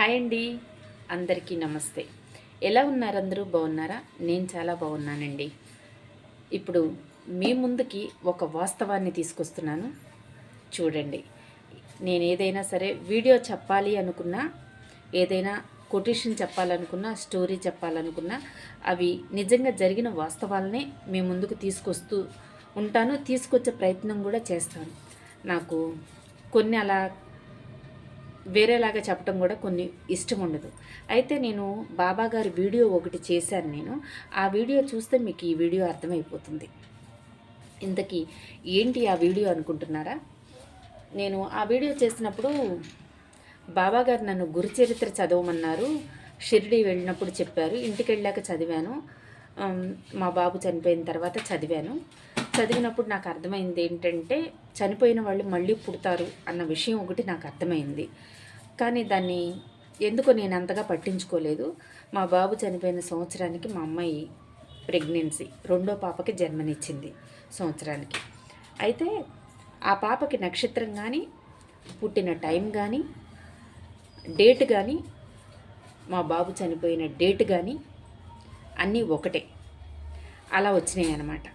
Hi అండి. అందరికీ నమస్తే. ఎలా ఉన్నారు అందరూ? బాగున్నారా? నేను చాలా బాగున్నానండి. ఇప్పుడు మీ ముందుకి ఒక వాస్తవాన్ని తీసుకొస్తున్నాను. చూడండి. నేను ఏదైనా సరే వీడియో చెప్పాలి అనుకున్నా ఏదైనా కొటేషన్ చెప్పాలనుకున్నా స్టోరీ చెప్పాలనుకున్నా అవి నిజంగా జరిగిన వాస్తవాలనే మీ ముందుకు తీసుకొస్తూ ఉంటాను తీసుకొచ్చే ప్రయత్నం కూడా చేస్తాను. నాకు కొన్ని అలా వేరేలాగా చెప్పడం కూడా కొన్ని ఇష్టం ఉండదు. అయితే నేను బాబా గారి వీడియో ఒకటి చేశాను నేను. ఆ వీడియో చూస్తే మీకు ఈ వీడియో అర్థమైపోతుంది. ఇంతకీ ఏంటి ఆ వీడియో అనుకుంటున్నారా? నేను ఆ వీడియో చేసినప్పుడు బాబా గారు నన్ను గురుచరిత్ర చదవమన్నారు. షిరిడి వెళ్ళినప్పుడు చెప్పారు. ఇంటికి వెళ్ళాక చదివాను మా బాబు చనిపోయిన తర్వాత చదివాను. చదివినప్పుడు నాకు అర్థమైంది ఏంటంటే చనిపోయిన వాళ్ళు మళ్ళీ పుడతారు అన్న విషయం ఒకటి నాకు అర్థమైంది. కానీ దాన్ని ఎందుకో నేను అంతగా పట్టించుకోలేదు. మా బాబు చనిపోయిన సంవత్సరానికి మా అమ్మాయి ప్రెగ్నెన్సీ రెండో పాపకి జన్మనిచ్చింది సంవత్సరానికి. అయితే ఆ పాపకి నక్షత్రం కానీ పుట్టిన టైం కానీ డేట్ కానీ మా బాబు చనిపోయిన డేట్ కానీ అన్నీ ఒకటే. అలా వచ్చినాయి అన్నమాట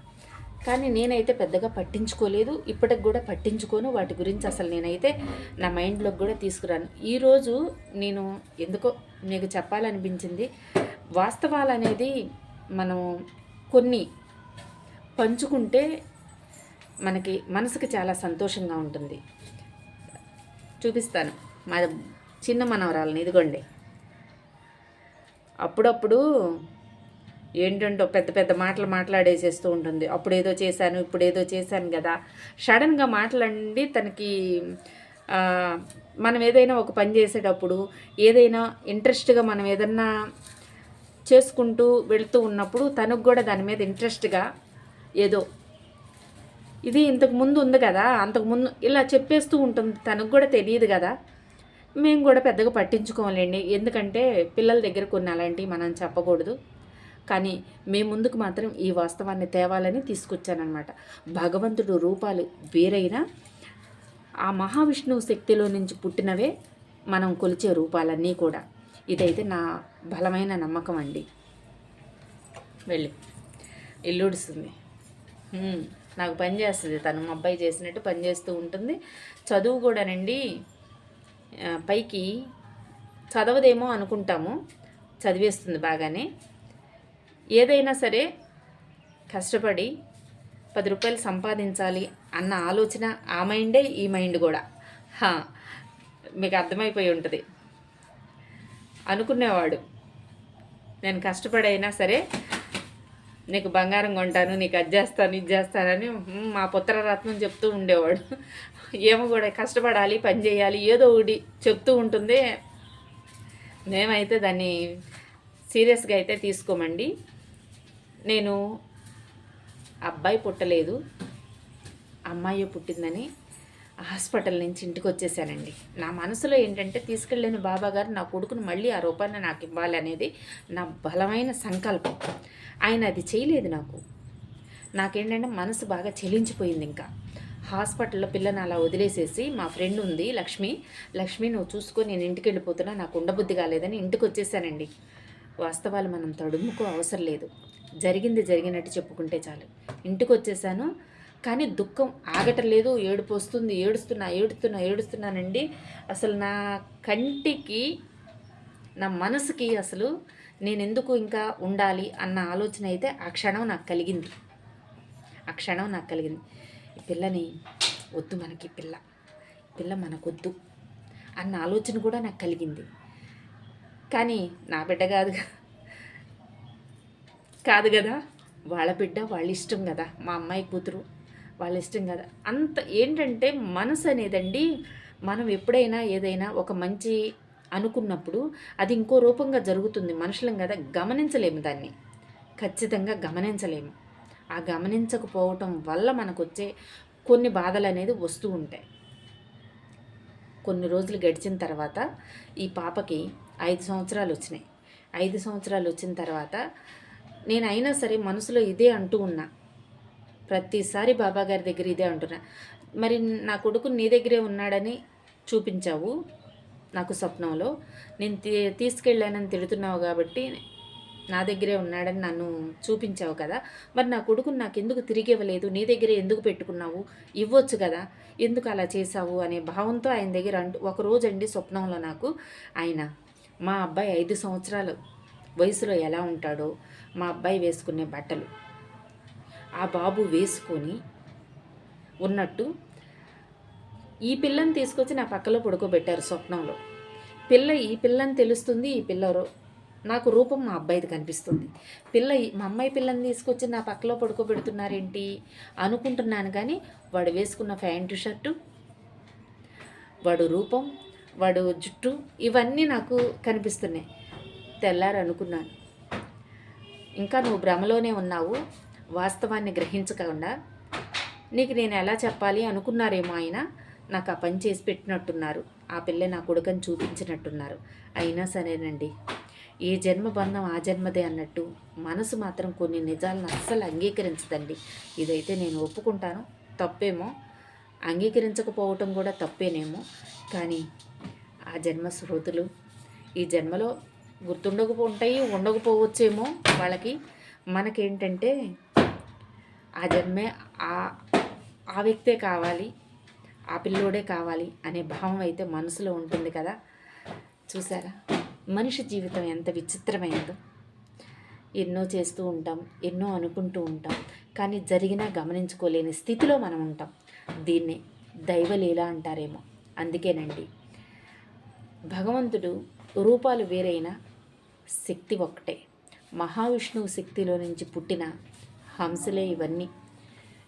కానీ నేనైతే పెద్దగా పట్టించుకోలేదు. ఇప్పటికి కూడా పట్టించుకోను. వాటి గురించి అసలు నేనైతే నా మైండ్లోకి కూడా తీసుకురాను. ఈరోజు నేను ఎందుకో మీకు చెప్పాలనిపించింది. వాస్తవాలు అనేది మనం కొన్ని పంచుకుంటే మనకి మనసుకి చాలా సంతోషంగా ఉంటుంది. చూపిస్తాను. మా చిన్న మనవరాలని ఇదిగోండి. అప్పుడప్పుడు ఏంటంటో పెద్ద పెద్ద మాటలు మాట్లాడేసేస్తూ ఉంటుంది. అప్పుడు ఏదో చేశాను ఇప్పుడు ఏదో చేశాను కదా. సడన్గా మాట్లాడి తనకి మనం ఏదైనా ఒక పని చేసేటప్పుడు ఏదైనా ఇంట్రెస్ట్గా మనం ఏదన్నా చేసుకుంటూ వెళుతూ ఉన్నప్పుడు తనకు కూడా దాని మీద ఇంట్రెస్ట్గా ఏదో ఇది ఇంతకు ముందు ఉంది కదా అంతకు ముందు ఇలా చెప్పేస్తూ ఉంటుంది. తనకు కూడా తెలియదు కదా. మేము కూడా పెద్దగా పట్టించుకోవాలండి ఎందుకంటే పిల్లల దగ్గర కొన్ని అలాంటివి మనం చెప్పకూడదు. కానీ మీ ముందుకు మాత్రం ఈ వాస్తవాన్ని తేవాలని తీసుకొచ్చానమాట భగవంతుడు రూపాలు వేరైనా ఆ మహావిష్ణువు శక్తిలో నుంచి పుట్టినవే మనం కొలిచే రూపాలన్నీ కూడా. ఇదైతే నా బలమైన నమ్మకం అండి. వెళ్ళి. ఇల్లుడుస్తుంది. నాకు పని చేస్తుంది. తను మా అబ్బాయి చేసినట్టు పని చేస్తూ ఉంటుంది. చదువు కూడానండి పైకి చదవదేమో అనుకుంటాము. చదివేస్తుంది బాగానే. ఏదైనా సరే కష్టపడి పది రూపాయలు సంపాదించాలి అన్న ఆలోచన ఆ మైండే ఈ మైండ్ కూడా. మీకు అర్థమైపోయి ఉంటుంది. అనుకునేవాడు. నేను కష్టపడైనా సరే నీకు బంగారం కొంటాను నీకు అది చేస్తాను ఇది చేస్తానని మా పుత్రరత్నం చెప్తూ ఉండేవాడు. ఏమో కూడా కష్టపడాలి పని చేయాలి ఏదో ఒకటి చెప్తూ ఉంటుంది. మేమైతే దాన్ని సీరియస్గా అయితే తీసుకోమండి. నేను అబ్బాయి పుట్టలేదు అమ్మాయి పుట్టిందని హాస్పిటల్ నుంచి ఇంటికి వచ్చేసానండి. నా మనసులో ఏంటంటే తీసుకెళ్ళిన బాబా గారు నా కొడుకును మళ్ళీ ఆ రూపాన్ని నాకు ఇవ్వాలి అనేది నా బలమైన సంకల్పం. ఆయన అది చేయలేదు నాకు. నాకేంటంటే మనసు బాగా చెలించిపోయింది ఇంకా. హాస్పిటల్లో పిల్లని అలా వదిలేసేసి మా ఫ్రెండ్ ఉంది లక్ష్మి. లక్ష్మి నువ్వు చూసుకో నేను ఇంటికి వెళ్ళిపోతున్నా నాకు ఉండబుద్ధి కాలేదని ఇంటికి వచ్చేసానండి. వాస్తవాలు మనం తడుముకో అవసరం లేదు. జరిగింది జరిగినట్టు చెప్పుకుంటే చాలు. ఇంటికి వచ్చేసాను కానీ దుఃఖం ఆగటలేదు. ఏడుపు వస్తుంది ఏడుస్తున్నా ఏడుస్తున్నా ఏడుస్తున్నానండి. అసలు నా కంటికి నా మనసుకి అసలు నేను ఎందుకు ఇంకా ఉండాలి అన్న ఆలోచన అయితే ఆ క్షణం నాకు కలిగింది. ఆ క్షణం నాకు కలిగింది. ఈ పిల్లని వద్దు మనకి పిల్ల. పిల్ల మనకొద్దు అన్న ఆలోచన కూడా నాకు కలిగింది. కానీ నా బిడ్డ కాదు కాదు కదా వాళ్ళ బిడ్డ వాళ్ళ ఇష్టం కదా మా అమ్మాయి కూతురు వాళ్ళ ఇష్టం కదా. అంత ఏంటంటే మనసు అనేదండి మనం ఎప్పుడైనా ఏదైనా ఒక మంచి అనుకున్నప్పుడు అది ఇంకో రూపంగా జరుగుతుంది. మనుషులం కదా గమనించలేము దాన్ని. ఖచ్చితంగా గమనించలేము. ఆ గమనించకపోవటం వల్ల మనకు వచ్చే కొన్ని బాధలు అనేది వస్తూ ఉంటాయి. కొన్ని రోజులు గడిచిన తర్వాత ఈ పాపకి ఐదు సంవత్సరాలు వచ్చినాయి. ఐదు సంవత్సరాలు వచ్చిన తర్వాత నేను అయినా సరే మనసులో ఇదే అంటూ ఉన్నా. ప్రతిసారి బాబా గారి దగ్గర ఇదే అంటున్నా. మరి నా కొడుకు నీ దగ్గరే ఉన్నాడని చూపించావు నాకు స్వప్నంలో. నేను తీ తీసుకెళ్ళానని తిడుతున్నావు కాబట్టి నా దగ్గరే ఉన్నాడని నన్ను చూపించావు కదా. మరి నా కొడుకుని నాకు ఎందుకు తిరిగి ఇవ్వలేదు? నీ దగ్గరే ఎందుకు పెట్టుకున్నావు? ఇవ్వచ్చు కదా. ఎందుకు అలా చేశావు? అనే భావంతో ఆయన దగ్గర అంటూ ఒకరోజు అండి స్వప్నంలో నాకు. ఆయన మా అబ్బాయి ఐదు సంవత్సరాలు. వయసులో ఎలా ఉంటాడో మా అబ్బాయి వేసుకునే బట్టలు. ఆ బాబు వేసుకొని ఉన్నట్టు ఈ పిల్లని తీసుకొచ్చి నా పక్కలో పడుకోబెట్టారు స్వప్నంలో. పిల్ల ఈ పిల్లని తెలుస్తుంది ఈ పిల్లరు నాకు రూపం మా అబ్బాయిది కనిపిస్తుంది. పిల్ల మా అమ్మాయి పిల్లని తీసుకొచ్చి నా పక్కలో పడుకోబెడుతున్నారేంటి? అనుకుంటున్నాను కానీ వాడు వేసుకున్న ప్యాంటు షర్టు వాడు రూపం వాడు జుట్టు ఇవన్నీ నాకు కనిపిస్తున్నాయి. తెల్లారు అనుకున్నాను ఇంకా నువ్వు భ్రమలోనే ఉన్నావు. వాస్తవాన్ని గ్రహించకుండా నీకు నేను ఎలా చెప్పాలి అనుకున్నారేమో ఆయన నాకు ఆ పని చేసి పెట్టినట్టున్నారు. ఆ పిల్ల నా కొడుకని చూపించినట్టున్నారు. అయినా సరేనండి. ఏ జన్మ బంధం ఆ జన్మదే అన్నట్టు మనసు మాత్రం కొన్ని నిజాలను అస్సలు అంగీకరించదండి. ఇదైతే నేను ఒప్పుకుంటాను. తప్పేమో. అంగీకరించకపోవటం కూడా తప్పేనేమో. కానీ ఆ జన్మ స్మృతులు ఈ జన్మలో గుర్తుండకపో ఉంటాయి ఉండకపోవచ్చేమో వాళ్ళకి. మనకేంటంటే ఆ జన్మే ఆ ఆ వ్యక్తే కావాలి ఆ పిల్లోడే కావాలి అనే భావం అయితే మనసులో ఉంటుంది కదా. చూసారా? మనిషి జీవితం ఎంత విచిత్రమైనదో ఎన్నో చేస్తూ ఉంటాం ఎన్నో అనుకుంటూ ఉంటాం కానీ జరిగినా గమనించుకోలేని స్థితిలో మనం ఉంటాం. దీన్నే దైవలీల అంటారేమో. అందుకేనండి భగవంతుడు రూపాలు వేరైన శక్తి ఒక్కటే. మహావిష్ణువు శక్తిలో నుంచి పుట్టిన హంసలే ఇవన్నీ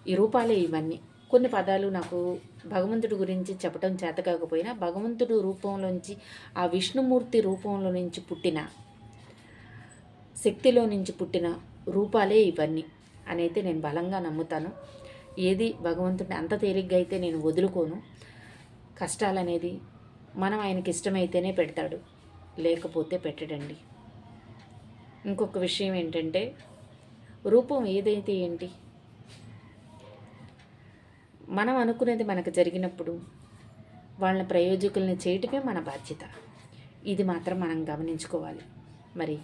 ఈ రూపాలే ఇవన్నీ. కొన్ని పదాలు నాకు భగవంతుడి గురించి చెప్పడం చేత కాకపోయినా భగవంతుడు రూపంలోంచి ఆ విష్ణుమూర్తి రూపంలో నుంచి పుట్టిన శక్తిలో నుంచి పుట్టిన రూపాలే ఇవన్నీ అని అయితే నేను బలంగా నమ్ముతాను. ఏది భగవంతుడిని అంత తేలిగ్గా అయితే నేను వదులుకోను. కష్టాలనేది మనం ఆయనకి ఇష్టమైతేనే పెడతాడు. లేకపోతే పెట్టడండి. ఇంకొక విషయం ఏంటంటే రూపం ఏదైతే ఏంటి? మనం అనుకునేది మనకు జరిగినప్పుడు వాళ్ళ ప్రయోజకుల్ని చేయటమే మన బాధ్యత. ఇది మాత్రం మనం గమనించుకోవాలి. మరి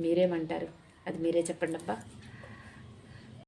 మీరేమంటారు? అది మీరే చెప్పండి అబ్బా